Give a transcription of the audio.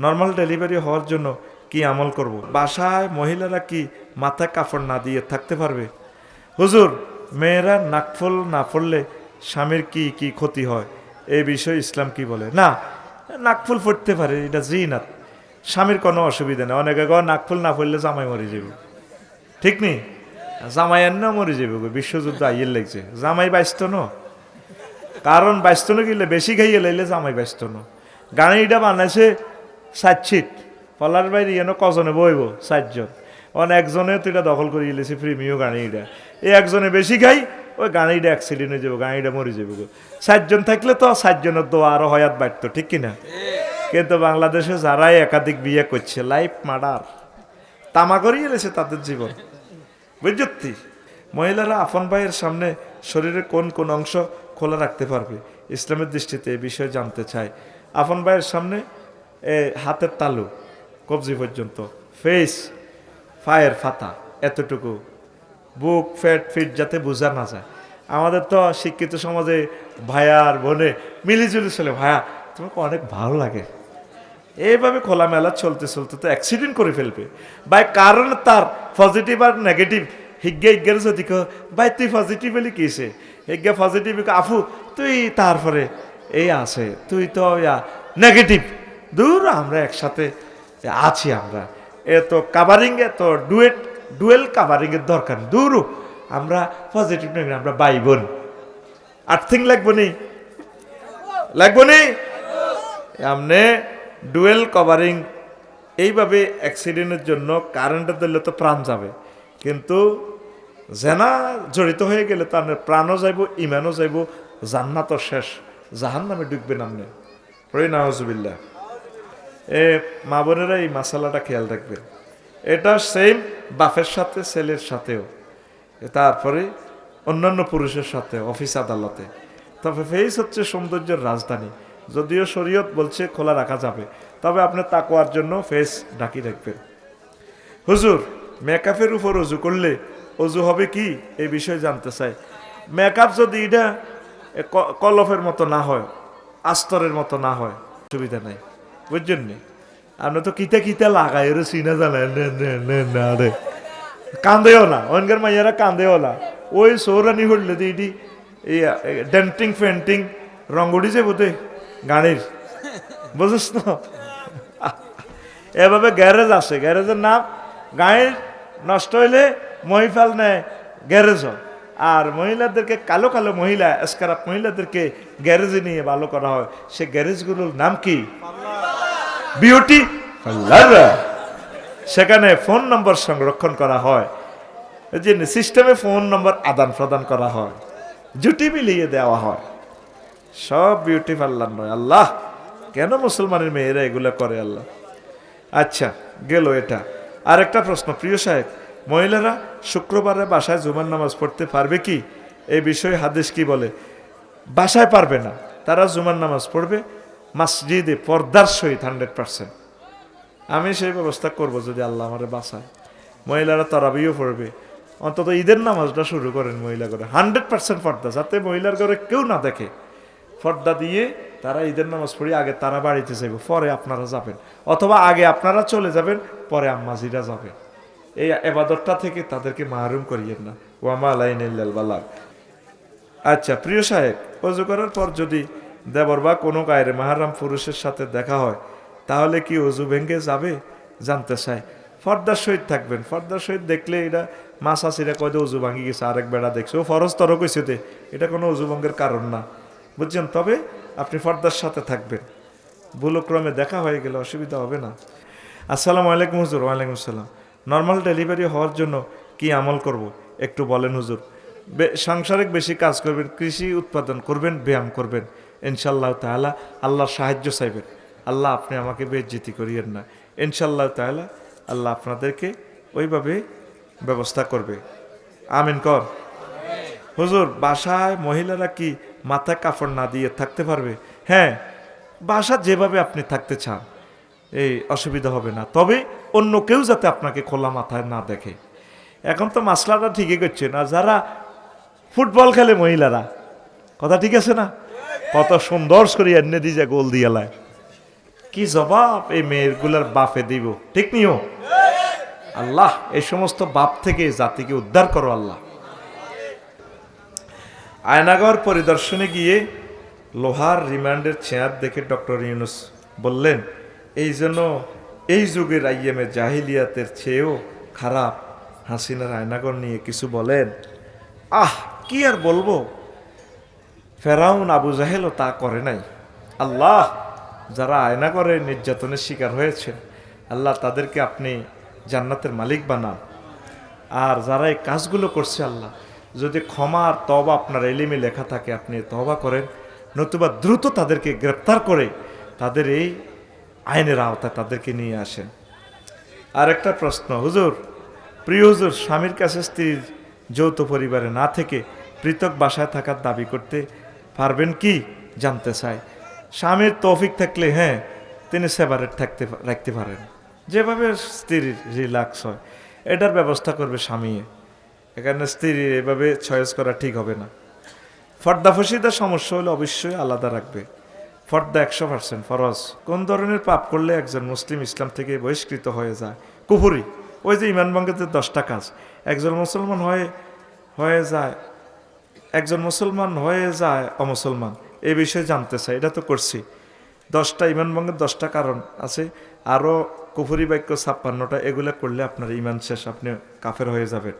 Normal delivery হওয়ার জন্য কি আমল করব। বাসায় মহিলারা কি মাথায় কাপড় না দিয়ে থাকতে পারবে? হুজুর, মেয়েরা নাকফল না পড়লে স্বামীর কি কি ক্ষতি হয়? এই বিষয়ে ইসলাম কি বলে? না নাকফুল পড়তে পারে, এটা জি জিনাত। স্বামীর কোনো অসুবিধা নেই। অনেকে কয় নাকফুল না পড়লে জামাই মরে যাবে। ঠিক নেই জামাই এন্ন মরে যাবে বিশ্বযুদ্ধ আইয়ের লাগছে। জামাই বাইস্ত ন। কারণ ব্যস্ত না বেশি খাইয়ে লাইলে জামাই ব্যস্ত ন। গাড়িটা বানাইছে সাত সিট পলার বাইরে এনে কজনে বইব? সাতজন। অন একজনে তো এটা দখল করে গেলেছে প্রিমিয় গাড়িটা এই একজনে বেশি খাই, ওই গাড়িটা অ্যাক্সিডেন্ট হয়ে যাব গাড়িটা মরে যাবে সাতজন থাকলে তো সাতজনের দোয়া আরও হয়াত বাড়তো, ঠিক কিনা কিন্তু বাংলাদেশে যারাই একাধিক বিয়ে করছে লাইফ মার্ডার তামা করিয়ে এলেছে তাদের জীবন। বুঝতি মহিলারা আফন ভাইয়ের সামনে শরীরের কোন কোন অংশ খোলা রাখতে পারবে? ইসলামের দৃষ্টিতে এই বিষয়ে জানতে চায় আফন ভাইয়ের সামনে হাতের তালু, কবজি পর্যন্ত। ফেস ফায়ের ফাতা, এতটুকু। বুক ফ্যাট ফিট যাতে বোঝা না যায়। আমাদের তো শিক্ষিত সমাজে ভাইয়া আর বোনে মিলিজুলি চলে। ভায়া তোমাকে অনেক ভালো লাগে। এইভাবে খোলামেলা চলতে চলতে তো অ্যাক্সিডেন্ট করে ফেলবে। বাই কারণ তার পজিটিভ আর নেগেটিভ হিজ্ঞা, হিজ্ঞার যদি কো ভাই, তুই পজিটিভ বলি কিসে? হিজ্ঞা পজিটিভ আফু, তুই তারপরে এই আছে, তুই তো নেগেটিভ দূর আমরা একসাথে আছি আমরা। এ তো কাভারিং এ তো ডুয়েট ডুয়েল কাভারিং এর দরকার দূর আমরা পজিটিভ নেগেটিভ আমরা ভাই বোন আর্থিং লাগবো নি লাগবো নি এমনি ডুয়েল কভারিং এইভাবে অ্যাক্সিডেন্টের জন্য কারেন্টের দিলে তো প্রাণ যাবে। কিন্তু জেনা জড়িত হয়ে গেলে তো আপনার প্রাণও যাইব, ইমানও যাইব, জান্নাতও শেষ জাহান নামে ডুববেন আপনি। পড়ি নাহজুবিল্লা এ মা বোনেরা এই মশালাটা খেয়াল রাখবেন এটা সেম বাপের সাথে, ছেলের সাথেও। তারপরে অন্যান্য পুরুষের সাথে অফিস আদালতে। তবে ফেস হচ্ছে সৌন্দর্যের রাজধানী। যদিও শরীয়ত বলছে খোলা রাখা যাবে, তবে আপনি তাকোয়ার জন্য ফেস ঢাকি রাখবেন। হুজুর মেকআপের উপর অজু করলে অজু হবে কি? এই বিষয়ে জানতে চাই। মেকআপ যদি এটা কলফের মতো না হয়, আস্তরের মতো না হয় সুবিধা নাই। বুঝছেন নি আপনি তো কিতা কিতা লাগাই রে সিনা জানায় নে রে কান্দেও না অনকার মাইয়ারা কান্দেও না। ওই সৌরানি হইলে ইডি এই ডেন্টিং, ফেন্টিং রঙ্গড়ি যে বোধে গাড়ির বুঝিস না এভাবে গ্যারেজ আছে, গ্যারেজের নাম গাড়ির নষ্ট হইলে মহিফাল নেয় গ্যারেজ। আর মহিলাদেরকে, কালো কালো মহিলা এসকারাপ মহিলাদেরকে গ্যারেজে নিয়ে ভালো করা হয়। সে গ্যারেজগুলোর নাম কি? বিউটি সেখানে ফোন নম্বর সংরক্ষণ করা হয়। যে সিস্টেমে ফোন নম্বর আদান প্রদান করা হয়। জুটি মিলিয়ে দেওয়া হয়। সব বিউটি পার্লার নয়, আল্লাহ! কেন মুসলমানের মেয়েরা এগুলো করে, আল্লাহ? আচ্ছা গেল এটা। আর একটা প্রশ্ন, প্রিয় সাহেব, মহিলারা শুক্রবারে বাসায় জুমার নামাজ পড়তে পারবে কি? এই বিষয়ে হাদিস কি বলে? বাসায় পারবে না। তারা জুমার নামাজ পড়বে মসজিদে পর্দার সহিত হান্ড্রেড পার্সেন্ট। আমি সেই ব্যবস্থা করব যদি আল্লাহ আমারে বাসায় মহিলারা তারাবিও পড়বে। অন্তত ঈদের নামাজটা শুরু করেন মহিলা করে হান্ড্রেড পার্সেন্ট পর্দা, যাতে মহিলার ঘরে কেউ না দেখে। পর্দা দিয়ে তারা ঈদের নামাজ পড়ি, আগে তারা বাড়িতে যাবে পরে আপনারা যাবেন। অথবা আগে আপনারা চলে যাবেন, পরে আম্মাজিরা যাবেন এই এবাদতটা থেকে তাদেরকে মাহরুম করিয়েন না। ওয়ামা আলাইন বালাগ। আচ্ছা প্রিয় সাহেব অজু করার পর যদি দেবর বা কোনো গায়ের মাহারাম পুরুষের সাথে দেখা হয়, তাহলে কি অজু ভেঙ্গে যাবে? জানতে চাই ফর্দার সহিত থাকবেন। ফর্দার সহিত দেখলে এটা মাছ আসিরা কয় যে অজু ভাঙি গেছে, আরেক বেড়া দেখছে। ও ফরজ তর কইছে এটা কোনো অজু ভঙ্গের কারণ না। বুঝছেন? তবে আপনি ফর্দার সাথে থাকবেন। ভুলক্রমে দেখা হয়ে গেলে অসুবিধা হবে না। আসসালামু আলাইকুম হুজুর, ওয়ালাইকুম আসসালাম। নর্মাল ডেলিভারি হওয়ার জন্য কি আমল করব? একটু বলেন হুজুর। সাংসারিক বেশি কাজ করবেন, কৃষি উৎপাদন করবেন, ব্যায়াম করবেন। ইনশাল্লাহ তাআলা আল্লাহর সাহায্য চাইবেন। আল্লাহ আপনি আমাকে বেজ্জিতি করিয়েন না। ইনশাল্লাহ তাআলা আল্লাহ আপনাদেরকে ওইভাবে ব্যবস্থা করবে। আমিন কর। হুজুর, বাসায় মহিলারা কি মাথায় কাপড় না দিয়ে থাকতে পারবে? হ্যাঁ বাসা যেভাবে আপনি থাকতে চান, এই অসুবিধা হবে না। তবে অন্য কেউ যাতে আপনাকে খোলা মাথায় না দেখে। এখন তো মাসলাটা ঠিকই করছে না, যারা ফুটবল খেলে মহিলারা, কথা ঠিক আছে না? কত সুন্দর করে এনে দিয়ে গোল দিয়ে লায় কি জবাব এই মেয়েরগুলার বাপে দিব, ঠিক নিও? আল্লাহ, এই সমস্ত বাপ থেকে জাতিকে উদ্ধার করো আল্লাহ। আয়নাগর পরিদর্শনে গিয়ে লোহার রিমান্ডের চেয়ার দেখে ডক্টর ইউনুস বললেন, এই জন্য এই যুগের আইএমএ জাহিলিয়াতের চেয়েও খারাপ হাসিনার আয়নাগর নিয়ে কিছু বলেন? আহ, কি আর বলব? ফেরাউন আবু জাহেলও তা করে নাই। আল্লাহ যারা আয়না করে নির্যাতনের শিকার হয়েছে, আল্লাহ তাদেরকে আপনি জান্নাতের মালিক বানান। আর যারা এই কাজগুলো করছে আল্লাহ, যদি ক্ষমা আর তবা আপনার এলিমে লেখা থাকে, আপনি তবা করেন, নতুবা দ্রুত তাদেরকে গ্রেপ্তার করে তাদের এই আইনের আওতায় তাদেরকে নিয়ে আসেন। আর একটা প্রশ্ন, হুজুর, প্রিয় হুজুর, স্বামীর কাছে স্ত্রীর যৌথ পরিবারে না থেকে পৃথক বাসায় থাকার দাবি করতে পারবেন কি জানতে চাই। স্বামীর তৌফিক থাকলে হ্যাঁ তিনি সেপারেট থাকতে রাখতে পারেন। যেভাবে স্ত্রীর রিল্যাক্স হয়, এটার ব্যবস্থা করবে স্বামী। এখানে স্ত্রীর এভাবে চয়েস করা ঠিক হবে না। ফর্দা ফসিদার সমস্যা হলে অবশ্যই আলাদা রাখবে। ফর্দা একশো পার্সেন্ট ফরজ। কোন ধরনের পাপ করলে একজন মুসলিম ইসলাম থেকে বহিষ্কৃত হয়ে যায়? কুপুরি ওই যে ইমান যে দশটা কাজ। একজন মুসলমান হয়ে হয়ে যায় একজন মুসলমান হয়ে যায় অমুসলমান, এই বিষয়ে জানতে চাই, এটা তো করছি। দশটা ইমান ভঙ্গের দশটা কারণ আছে, আরও কুফুরি বাক্য ছাপ্পান্নটা, এগুলো করলে আপনার ইমান শেষ, আপনি কাফের হয়ে যাবেন।